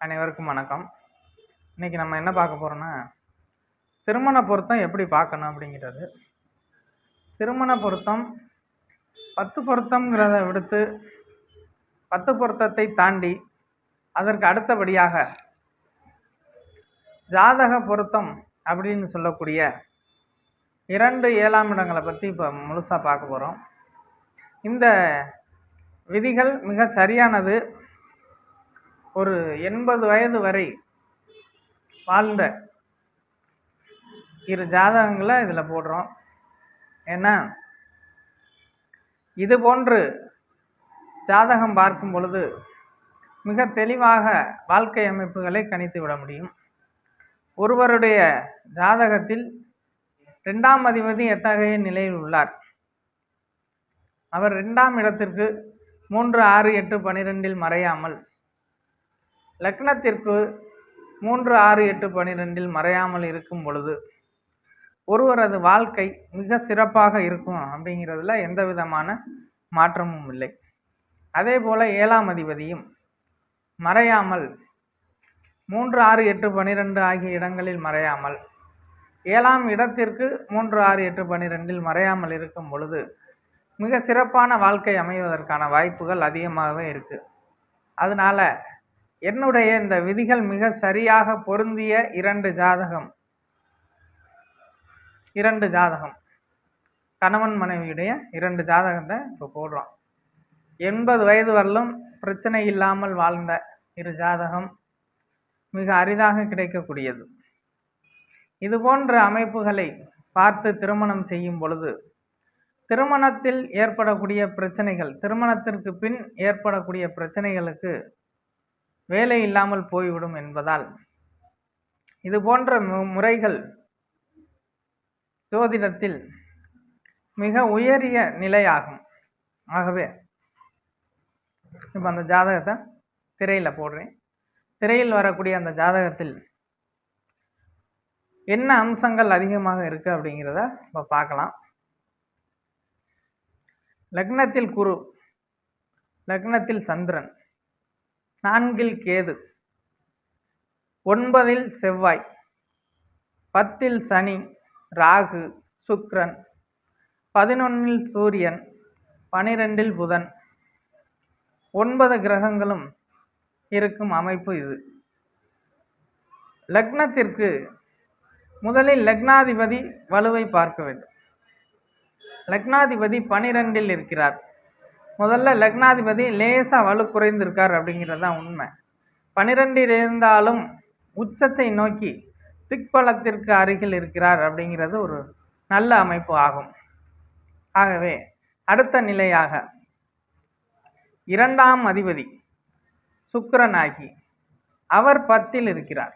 அனைவருக்கும் வணக்கம். இன்னைக்கு நம்ம என்ன பார்க்க போகிறோன்னா திருமண பொருத்தம் எப்படி பார்க்கணும் அப்படிங்கிறது. திருமண பொருத்தம் பத்து பொருத்தம்ங்கிறத விடுத்து பத்து பொருத்தத்தை தாண்டி அதற்கு அடுத்தபடியாக ஜாதக பொருத்தம் அப்படின்னு சொல்லக்கூடிய இரண்டு ஏழாம் இடங்களை பற்றி இப்போ முழுசாக பார்க்க போகிறோம் இந்த விதிகள் மிக சரியானது ஒரு எண்பது வயது வரை வாழ்ந்த இரு ஜாதகங்களை இதில் போடுறோம். ஏன்னா இது போன்று ஜாதகம் பார்க்கும் பொழுது மிக தெளிவாக வாழ்க்கை அமைப்புகளை கணித்து விட முடியும். ஒருவருடைய ஜாதகத்தில் ரெண்டாம் அதிபதி எத்தகைய நிலையில் உள்ளார்? அவர் ரெண்டாம் இடத்திற்கு மூன்று ஆறு எட்டு பனிரெண்டில் மறையாமல் லக்னத்திற்கு மூன்று ஆறு எட்டு பனிரெண்டில் மறையாமல் இருக்கும் பொழுது ஒருவரது வாழ்க்கை மிக சிறப்பாக இருக்கும் அப்படிங்கிறதுல எந்த விதமான மாற்றமும் இல்லை. அதே போல ஏழாம் அதிபதியும் மறையாமல் மூன்று ஆறு எட்டு பனிரெண்டு ஆகிய இடங்களில் மறையாமல் ஏழாம் இடத்திற்கு மூன்று ஆறு எட்டு பனிரெண்டில் மறையாமல் இருக்கும் பொழுது மிக சிறப்பான வாழ்க்கை அமைவதற்கான வாய்ப்புகள் அதிகமாகவே இருக்குது அதனால என்னுடைய இந்த விதிகள் மிக சரியாக பொருந்திய இரண்டு ஜாதகம். இரண்டு ஜாதகம். கணவன் மனைவியுடைய இரண்டு ஜாதகத்தை இப்போ போடுறோம். எண்பது வயது வரலும் பிரச்சனை இல்லாமல் வாழ்ந்த இரு ஜாதகம் மிக அரிதாக கிடைக்கக்கூடியது. இது போன்ற அமைப்புகளை பார்த்து திருமணம் செய்யும் பொழுது திருமணத்தில் ஏற்படக்கூடிய பிரச்சனைகள் திருமணத்திற்கு பின் ஏற்படக்கூடிய பிரச்சனைகளுக்கு வேலை இல்லாமல் போய்விடும் என்பதால். இது போன்ற முறைகள் ஜோதிடத்தில் மிக உயரிய நிலையாகும். ஆகவே இப்போ அந்த ஜாதகத்தை திரையில் போடுறேன். திரையில் வரக்கூடிய அந்த ஜாதகத்தில் என்ன அம்சங்கள் அதிகமாக இருக்குது அப்படிங்கிறத இப்போ பார்க்கலாம். லக்னத்தில் குரு லக்னத்தில் சந்திரன் நான்கில் கேது ஒன்பதில் செவ்வாய் பத்தில் சனி ராகு சுக்ரன் பதினொன்னில் சூரியன் பனிரெண்டில் புதன். ஒன்பது கிரகங்களும் இருக்கும் அமைப்பு இது. லக்னத்திற்கு முதலில் லக்னாதிபதி வலுவை பார்க்க வேண்டும். லக்னாதிபதி பனிரெண்டில் இருக்கிறார். முதல்ல லக்னாதிபதி லேசா வலு குறைந்திருக்கார் அப்படிங்கிறது தான் உண்மை. பனிரெண்டில் இருந்தாலும் உச்சத்தை நோக்கி திக்பலத்திற்கு அருகில் இருக்கிறார் அப்படிங்கிறது ஒரு நல்ல அமைப்பு ஆகும். ஆகவே அடுத்த நிலையாக இரண்டாம் அதிபதி சுக்கரனாகி அவர் பத்தில் இருக்கிறார்.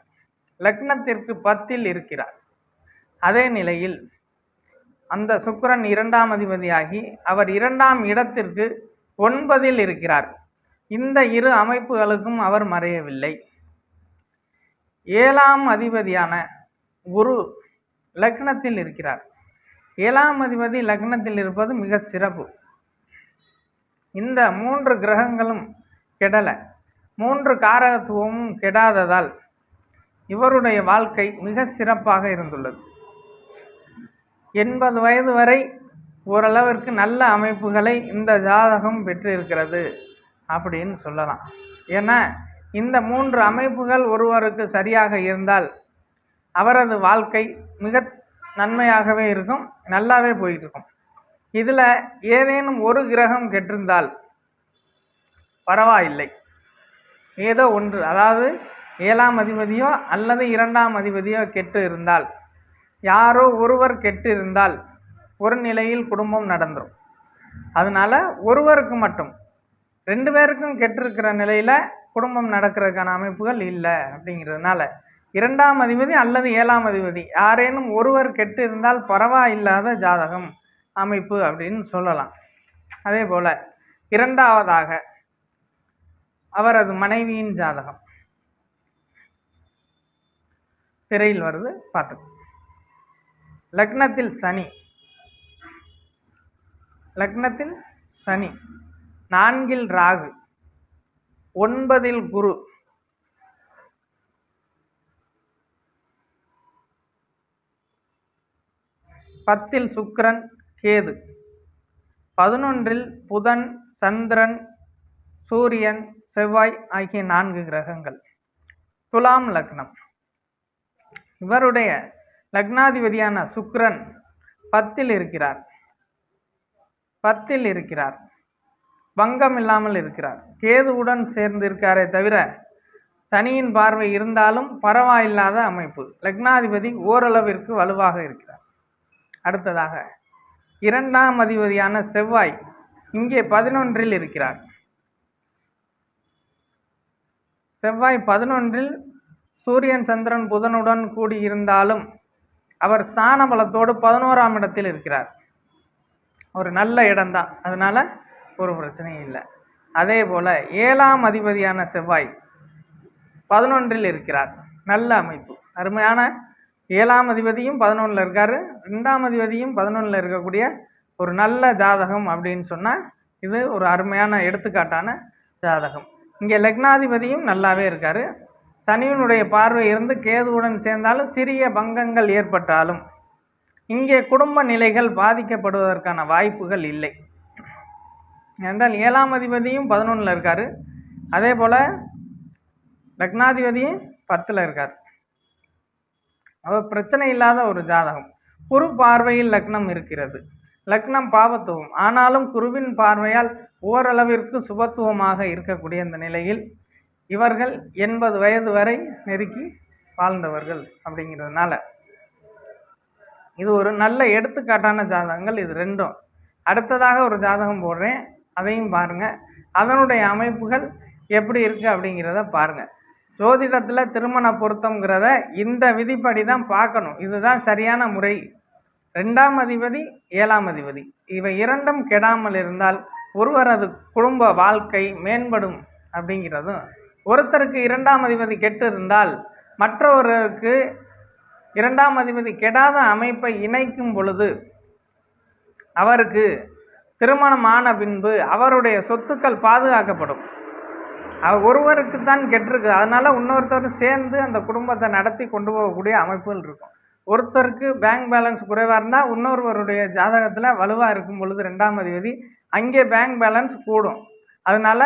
லக்னத்திற்கு பத்தில் இருக்கிறார். அதே நிலையில் அந்த சுக்கரன் இரண்டாம் அதிபதியாகி அவர் இரண்டாம் இடத்திற்கு ஒன்பதில் இருக்கிறார். இந்த இரு அமைப்புகளுக்கும் அவர் மறையவில்லை. ஏழாம் அதிபதியான குரு லக்னத்தில் இருக்கிறார். ஏழாம் அதிபதி லக்னத்தில் இருப்பது மிக சிறப்பு. இந்த மூன்று கிரகங்களும் கெடலை. மூன்று காரகத்துவமும் கெடாததால் இவருடைய வாழ்க்கை மிக சிறப்பாக இருந்துள்ளது. எண்பது வயது வரை ஓரளவிற்கு நல்ல அமைப்புகளை இந்த ஜாதகம் பெற்றிருக்கிறது அப்படின்னு சொல்லலாம். ஏன்னா இந்த மூன்று அமைப்புகள் ஒருவருக்கு சரியாக இருந்தால் அவரது வாழ்க்கை மிக நன்மையாகவே இருக்கும் நல்லாவே போயிட்டு இருக்கும். இதில் ஏதேனும் ஒரு கிரகம் கெட்டிருந்தால் பரவாயில்லை. ஏதோ ஒன்று அதாவது ஏழாம் அதிபதியோ அல்லது இரண்டாம் அதிபதியோ கெட்டு இருந்தால் யாரோ ஒருவர் கெட்டு இருந்தால் ஒரு நிலையில் குடும்பம் நடந்துடும் அதனால ஒருவருக்கு மட்டும் ரெண்டு பேருக்கும் கெட்டிருக்கிற நிலையில் குடும்பம் நடக்கிறதுக்கான அமைப்புகள் இல்லை அப்படிங்கிறதுனால இரண்டாம் அதிபதி அல்லது ஏழாம் அதிபதி யாரேனும் ஒருவர் கெட்டு இருந்தால் பரவாயில்லாத ஜாதகம் அமைப்பு அப்படின்னு சொல்லலாம். அதே போல் இரண்டாவதாக அவரது மனைவியின் ஜாதகம். திரையில் வருது பார்த்து லக்னத்தில் சனி லக்னத்தில் சனி நான்கில் ராகு ஒன்பதில் குரு. பத்தில் சுக்கிரன் கேது. பதினொன்றில் புதன் சந்திரன் சூரியன் செவ்வாய் ஆகிய நான்கு கிரகங்கள். துலாம் லக்னம். இவருடைய லக்னாதிபதியான சுக்ரன் பத்தில் இருக்கிறார். பத்தில் இருக்கிறார். பங்கம் இல்லாமல் இருக்கிறார். கேதுவுடன் சேர்ந்து இருக்காரே தவிர சனியின் பார்வை இருந்தாலும் பரவாயில்லாத அமைப்பு. லக்னாதிபதி ஓரளவிற்கு வலுவாக இருக்கிறார். அடுத்ததாக இரண்டாம் அதிபதியான செவ்வாய் இங்கே பதினொன்றில் இருக்கிறார். செவ்வாய் பதினொன்றில் சூரியன் சந்திரன் புதனுடன் கூடியிருந்தாலும் அவர் ஸ்தான பலத்தோடு பதினோராம் இடத்தில் இருக்கிறார். ஒரு நல்ல இடம்தான். அதனால் ஒரு பிரச்சனையும் இல்லை. அதே போல் ஏழாம் அதிபதியான செவ்வாய் பதினொன்றில் இருக்கிறார். நல்ல அமைப்பு. அருமையான ஏழாம் அதிபதியும் பதினொன்றில் இருக்கார். ரெண்டாம் அதிபதியும் பதினொன்றில் இருக்கக்கூடிய ஒரு நல்ல ஜாதகம் அப்படின்னு சொன்னால் இது ஒரு அருமையான எடுத்துக்காட்டான ஜாதகம். இங்கே லக்னாதிபதியும் நல்லாவே இருக்கார். சனியினுடைய பார்வை இருந்து கேதுவுடன் சேர்ந்தாலும் சிறிய பங்கங்கள் ஏற்பட்டாலும் இங்கே குடும்ப நிலைகள் பாதிக்கப்படுவதற்கான வாய்ப்புகள் இல்லை. என்றால் ஏழாம் அதிபதியும் பதினொன்றில் இருக்கார். அதே போல் லக்னாதிபதியும் பத்தில் இருக்கார். அவர் பிரச்சனை இல்லாத ஒரு ஜாதகம். குரு பார்வையில் லக்னம் இருக்கிறது. லக்னம் பாவத்துவம் ஆனாலும் குருவின் பார்வையால் ஓரளவிற்கு சுபத்துவமாக இருக்கக்கூடிய இந்த நிலையில் இவர்கள் எண்பது வயது வரை நெருக்கி வாழ்ந்தவர்கள் அப்படிங்கிறதுனால. இது ஒரு நல்ல எடுத்துக்காட்டான ஜாதகங்கள் இது ரெண்டும். அடுத்ததாக ஒரு ஜாதகம் போடுறேன். அதையும் பாருங்கள் அதனுடைய அமைப்புகள் எப்படி இருக்குது அப்படிங்கிறத பாருங்கள் ஜோதிடத்தில் திருமண பொருத்தம்ங்கிறத இந்த விதிப்படி தான் பார்க்கணும். இதுதான் சரியான முறை. ரெண்டாம் அதிபதி ஏழாம் அதிபதி. இவை இரண்டும் கெடாமல் இருந்தால் ஒருவரது குடும்ப வாழ்க்கை மேம்படும் அப்படிங்கிறதும். ஒருத்தருக்கு இரண்டாம் அதிபதி கெட்டு இருந்தால் மற்றவருக்கு இரண்டாம் அதிபதி கெடாத அமைப்பை இணைக்கும் பொழுது அவருக்கு திருமணமான பின்பு அவருடைய சொத்துக்கள் பாதுகாக்கப்படும். அவர் ஒருவருக்கு தான் கெட்டிருக்கு. அதனால இன்னொருத்தர் சேர்ந்து அந்த குடும்பத்தை நடத்தி கொண்டு போகக்கூடிய அமைப்புகள் இருக்கும். ஒருத்தருக்கு பேங்க் பேலன்ஸ் குறைவாக இருந்தால் இன்னொருவருடைய ஜாதகத்தில் வலுவாக இருக்கும் பொழுது ரெண்டாம் அதிபதி அங்கே பேங்க் பேலன்ஸ் கூடும். அதனால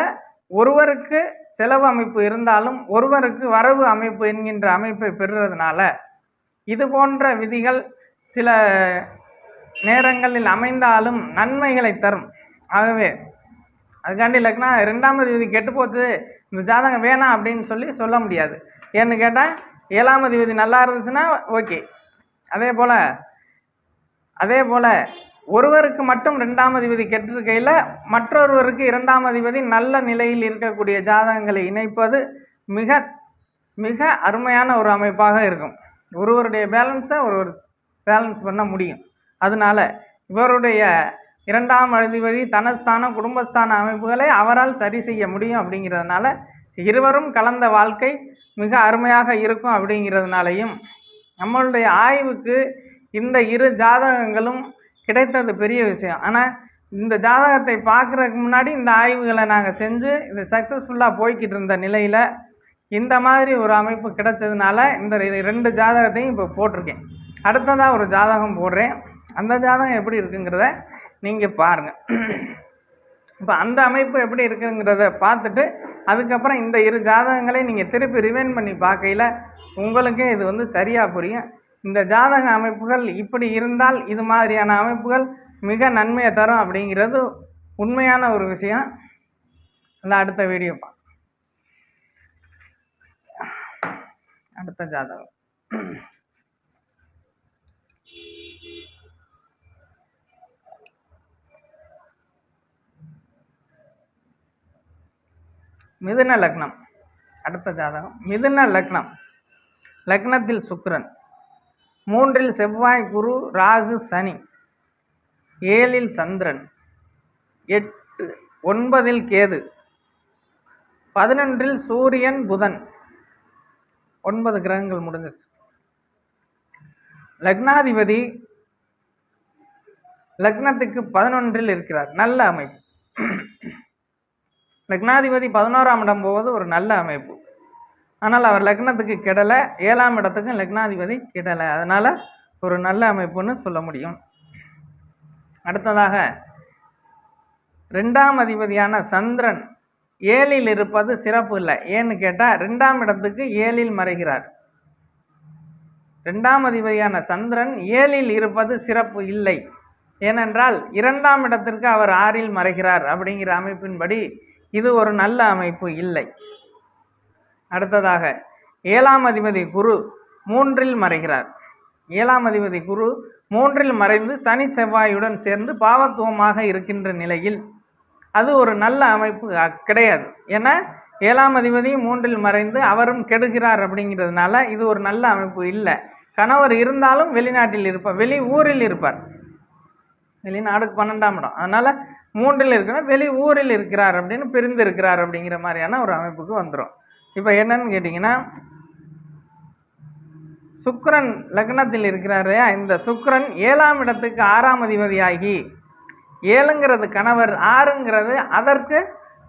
ஒருவருக்கு செலவு அமைப்பு இருந்தாலும் ஒருவருக்கு வரவு அமைப்பு என்கின்ற அமைப்பை பெறுறதுனால இது போன்ற விதிகள் சில நேரங்களில் அமைந்தாலும் நன்மைகளை தரும். ஆகவே அதுக்காண்டி லக்னா ரெண்டாம் விதி கெட்டு போச்சு இந்த ஜாதகம் வேணாம் அப்படின்னு சொல்லி சொல்ல முடியாது. ஏன்னு கேட்டால் ஏழாம் விதி நல்லா இருந்துச்சுன்னா ஓகே. அதே போல் அதே போல் ஒருவருக்கு மட்டும் ரெண்டாம் அதிபதி கெட்டிருக்கையில் மற்றொருவருக்கு இரண்டாம் அதிபதி நல்ல நிலையில் இருக்கக்கூடிய ஜாதகங்களை இணைப்பது மிக மிக அருமையான ஒரு அமைப்பாக இருக்கும். ஒருவருடைய பேலன்ஸை ஒருவர் பேலன்ஸ் பண்ண முடியும். அதனால இவருடைய இரண்டாம் அதிபதி தனஸ்தானம் குடும்பஸ்தான அமைப்புகளை அவரால் சரி செய்ய முடியும் அப்படிங்கிறதுனால இருவரும் கலந்த வாழ்க்கை மிக அருமையாக இருக்கும் அப்படிங்கிறதுனாலையும் நம்மளுடைய ஆய்வுக்கு இந்த இரு ஜாதகங்களும் கிடைத்தது பெரிய விஷயம். ஆனால் இந்த ஜாதகத்தை பார்க்குறதுக்கு முன்னாடி இந்த ஆய்வுகளை நாங்கள் செஞ்சு இது சக்ஸஸ்ஃபுல்லாக போய்கிட்டு இருந்த நிலையில் இந்த மாதிரி ஒரு அமைப்பு கிடைச்சதுனால இந்த ரெ- ரெண்டு ஜாதகத்தையும் இப்போ போட்டிருக்கேன். அடுத்ததாக ஒரு ஜாதகம் போடுறேன். அந்த ஜாதகம் எப்படி இருக்குங்கிறத நீங்கள் பாருங்கள் இப்போ அந்த அமைப்பு எப்படி இருக்குங்கிறத பார்த்துட்டு அதுக்கப்புறம் இந்த இரு ஜாதகங்களை நீங்கள் திருப்பி ரிவைன் பண்ணி பார்க்கையில் உங்களுக்கே இது வந்து சரியாக புரியும். இந்த ஜாதக அமைப்புகள் இப்படி இருந்தால் இது மாதிரியான அமைப்புகள் மிக நன்மையை தரும் அப்படிங்கிறது உண்மையான ஒரு விஷயம். அந்த அடுத்த வீடியோ பா அடுத்த ஜாதகம். மிதுன லக்னம். அடுத்த ஜாதகம். மிதுன லக்னம். லக்னத்தில் சுக்கிரன். மூன்றில் செவ்வாய் குரு ராகு சனி. ஏழில் சந்திரன். எட்டு ஒன்பதில் கேது. பதினொன்றில் சூரியன் புதன். ஒன்பது கிரகங்கள் முடிஞ்சிருச்சு. லக்னாதிபதி லக்னத்துக்கு பதினொன்றில் இருக்கிறார். நல்ல அமைப்பு. லக்னாதிபதி பதினோராம் இடம் போவது ஒரு நல்ல அமைப்பு. ஆனால் அவர் லக்னத்துக்கு கெடலை. ஏழாம் இடத்துக்கும் லக்னாதிபதி கெடலை. அதனால் ஒரு நல்ல அமைப்புன்னு சொல்ல முடியும். அடுத்ததாக ரெண்டாம் அதிபதியான சந்திரன் ஏழில் இருப்பது சிறப்பு இல்லை. ஏன்னு கேட்டால் ரெண்டாம் இடத்துக்கு ஏழில் மறைகிறார். ரெண்டாம் அதிபதியான சந்திரன் ஏழில் இருப்பது சிறப்பு இல்லை. ஏனென்றால் இரண்டாம் இடத்திற்கு அவர் ஆறில் மறைகிறார் அப்படிங்கிற அமைப்பின்படி இது ஒரு நல்ல அமைப்பு இல்லை. அடுத்ததாக ஏழாம் அதிபதி குரு மூன்றில் மறைகிறார். ஏழாம் அதிபதி குரு மூன்றில் மறைந்து சனி செவ்வாயுடன் சேர்ந்து பாவத்துவமாக இருக்கின்ற நிலையில் அது ஒரு நல்ல அமைப்பு கிடையாது. ஏன்னா ஏழாம் அதிபதியும் மூன்றில் மறைந்து அவரும் கெடுகிறார் அப்படிங்கிறதுனால இது ஒரு நல்ல அமைப்பு இல்லை. கணவர் இருந்தாலும் வெளிநாட்டில் இருப்பார். வெளி ஊரில் இருப்பார். வெளிநாடுக்கு பன்னெண்டாம் இடம். அதனால் மூன்றில் இருக்கிறார் வெளி ஊரில் இருக்கிறார் அப்படின்னு பிரிந்து இருக்கிறார் அப்படிங்கிற மாதிரியான ஒரு அமைப்புக்கு வந்துடும் இப்போ என்னன்னு கேட்டிங்கன்னா சுக்கரன் லக்னத்தில் இருக்கிறாரு இந்த சுக்கரன் ஏழாம் இடத்துக்கு ஆறாம் அதிபதியாகி ஏழுங்கிறது கணவர் ஆறுங்கிறது அதற்கு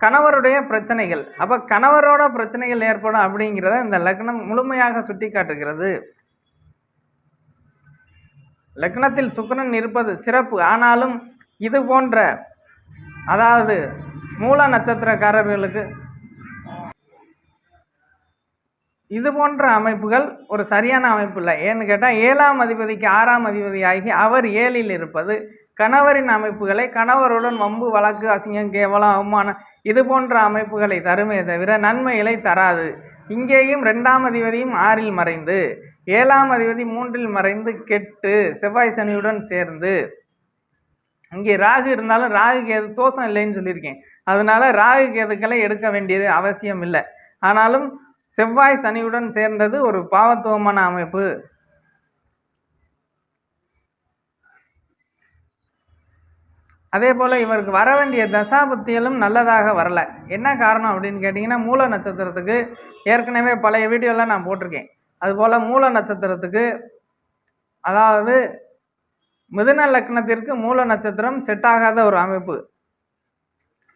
கணவருடைய பிரச்சனைகள். அப்போ கணவரோட பிரச்சனைகள் ஏற்படும் அப்படிங்கிறத இந்த லக்னம் முழுமையாக சுட்டி காட்டுகிறது லக்னத்தில் சுக்கரன் இருப்பது சிறப்பு. ஆனாலும் இது போன்ற அதாவது மூல நட்சத்திரக்காரர்களுக்கு இது போன்ற அமைப்புகள் ஒரு சரியான அமைப்பு இல்லை. ஏன்னு கேட்டால் ஏழாம் அதிபதிக்கு ஆறாம் அதிபதி ஆகி அவர் ஏழில் இருப்பது கணவரின் அமைப்புகளை கணவருடன் வம்பு வழக்கு அசிங்கம் கேவலம் அவமானம் இது போன்ற அமைப்புகளை தருமே தவிர நன்மைகளை தராது. இங்கேயும் ரெண்டாம் அதிபதியும் ஆறில் மறைந்து ஏழாம் அதிபதி மூன்றில் மறைந்து கெட்டு செவ்வாய் சனியுடன் சேர்ந்து. இங்கே ராகு இருந்தாலும் ராகு கேது தோஷம் இல்லைன்னு சொல்லியிருக்கேன். அதனால ராகு கேதுக்களை எடுக்க வேண்டியது அவசியம் இல்லை. ஆனாலும் செவ்வாய் சனியுடன் சேர்ந்தது ஒரு பாவத்துவமான அமைப்பு. அதே போல் இவருக்கு வர வேண்டிய தசாபுத்திகளும் நல்லதாக வரலை. என்ன காரணம் அப்படின்னு கேட்டிங்கன்னா மூல நட்சத்திரத்துக்கு ஏற்கனவே பழைய வீடியோலாம் நான் போட்டிருக்கேன். அதுபோல் மூல நட்சத்திரத்துக்கு அதாவது மிதுன லக்னத்திற்கு மூல நட்சத்திரம் செட் ஆகாத ஒரு அமைப்பு.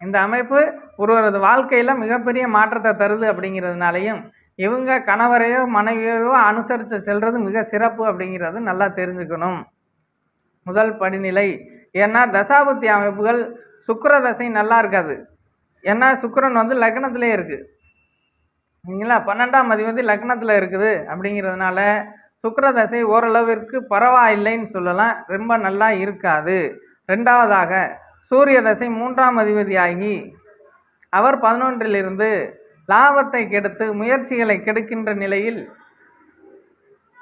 இந்த அமைப்பு ஒருவரது வாழ்க்கையில் மிகப்பெரிய மாற்றத்தை தருது அப்படிங்கிறதுனாலையும் இவங்க கணவரையோ மனைவியோ அனுசரித்து செல்வது மிக சிறப்பு அப்படிங்கிறது நல்லா தெரிஞ்சுக்கணும். முதல் படிநிலை ஏன்னா தசாபுத்தி அமைப்புகள் சுக்கர தசை நல்லா இருக்காது. ஏன்னா சுக்கரன் வந்து லக்னத்திலே இருக்குது சரிங்களா பன்னெண்டாம் அதிபதி லக்னத்தில் இருக்குது அப்படிங்கிறதுனால சுக்கர தசை ஓரளவிற்கு பரவாயில்லைன்னு சொல்லலாம். ரொம்ப நல்லா இருக்காது. ரெண்டாவதாக சூரிய தசை மூன்றாம் அதிபதியாகி அவர் பதினொன்றிலிருந்து லாபத்தை கெடுத்து முயற்சிகளை கெடுக்கின்ற நிலையில்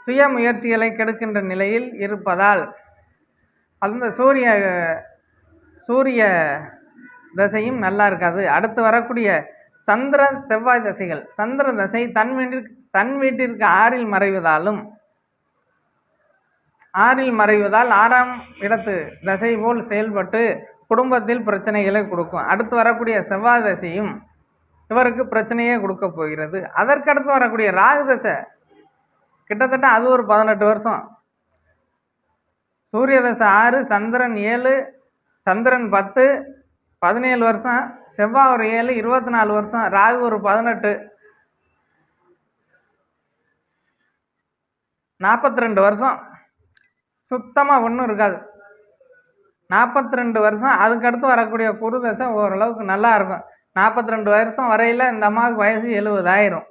சுய முயற்சிகளை கெடுக்கின்ற நிலையில் இருப்பதால் அந்த சூரிய சூரிய தசையும் நல்லா இருக்காது. அடுத்து வரக்கூடிய சந்திர செவ்வாய் தசைகள். சந்திர தசை தன் வீட்டிற்கு தன் வீட்டிற்கு ஆறில் மறைவதாலும் ஆறில் மறைவதால் ஆறாம் இடத்து தசை போல் செயல்பட்டு குடும்பத்தில் பிரச்சனைகளை கொடுக்கும். அடுத்து வரக்கூடிய செவ்வாய் தசையும் இவருக்கு பிரச்சனையே கொடுக்க போகிறது. அதற்கடுத்து வரக்கூடிய ராகு தசை கிட்டத்தட்ட அது ஒரு பதினெட்டு வருஷம். சூரிய தசை ஆறு சந்திரன் ஏழு சந்திரன் பத்து பதினேழு வருஷம் செவ்வாய் ஒரு ஏழு இருபத்தி நாலு வருஷம் ராகு ஒரு பதினெட்டு. நாற்பத்தி ரெண்டு வருஷம். சுத்தமாக ஒன்றும் இருக்காது. நாற்பத்தி ரெண்டு வருஷம் அதுக்கடுத்து வரக்கூடிய குரு தசை ஓரளவுக்கு நல்லா இருக்கும். நாற்பத்தி ரெண்டு வருஷம் வரையில் இந்த அம்மாவுக்கு வயசு எழுபதாயிரும்.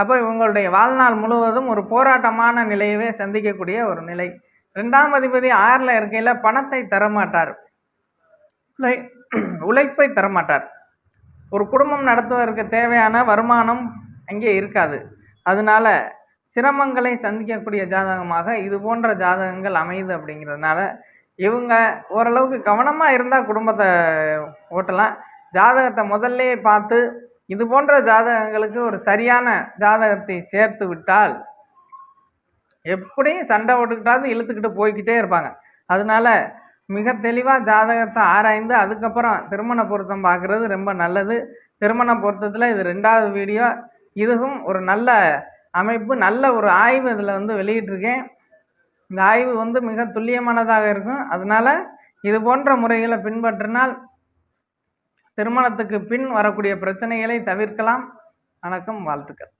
அப்போ இவங்களுடைய வாழ்நாள் முழுவதும் ஒரு போராட்டமான நிலையவே சந்திக்கக்கூடிய ஒரு நிலை. ரெண்டாம் அதிபதி ஆறில் இருக்கையில் பணத்தை தரமாட்டார். உழை உழைப்பை தரமாட்டார். ஒரு குடும்பம் நடத்துவதற்கு தேவையான வருமானம் அங்கே இருக்காது. அதனால சிரமங்களை சந்திக்கக்கூடிய ஜாதகமாக இது போன்ற ஜாதகங்கள் அமையுது அப்படிங்கிறதுனால இவங்க ஓரளவுக்கு கவனமாக இருந்தால் குடும்பத்தை ஓட்டலாம். ஜாதகத்தை முதல்ல பார்த்து இது போன்ற ஜாதகங்களுக்கு ஒரு சரியான ஜாதகத்தை சேர்த்து விட்டால் எப்படியும் சண்டை போட்டுக்கிட்டாவது இழுத்துக்கிட்டு போய்க்கிட்டே இருப்பாங்க. அதனால மிக தெளிவாக ஜாதகத்தை ஆராய்ந்து அதுக்கப்புறம் திருமண பொருத்தம் பார்க்குறது ரொம்ப நல்லது. திருமண பொருத்தத்தில் இது ரெண்டாவது வீடியோ இதுவும் ஒரு நல்ல அமைப்பு நல்ல ஒரு ஆய்வு இதில் வந்து வெளியிட்டிருக்கேன். இந்த ஆய்வு வந்து மிக துல்லியமானதாக இருக்கும். அதனால இது போன்ற முறைகளை பின்பற்றினால் திருமணத்துக்கு பின் வரக்கூடிய பிரச்சனைகளை தவிர்க்கலாம். வணக்கம் வாழ்த்துக்கள்.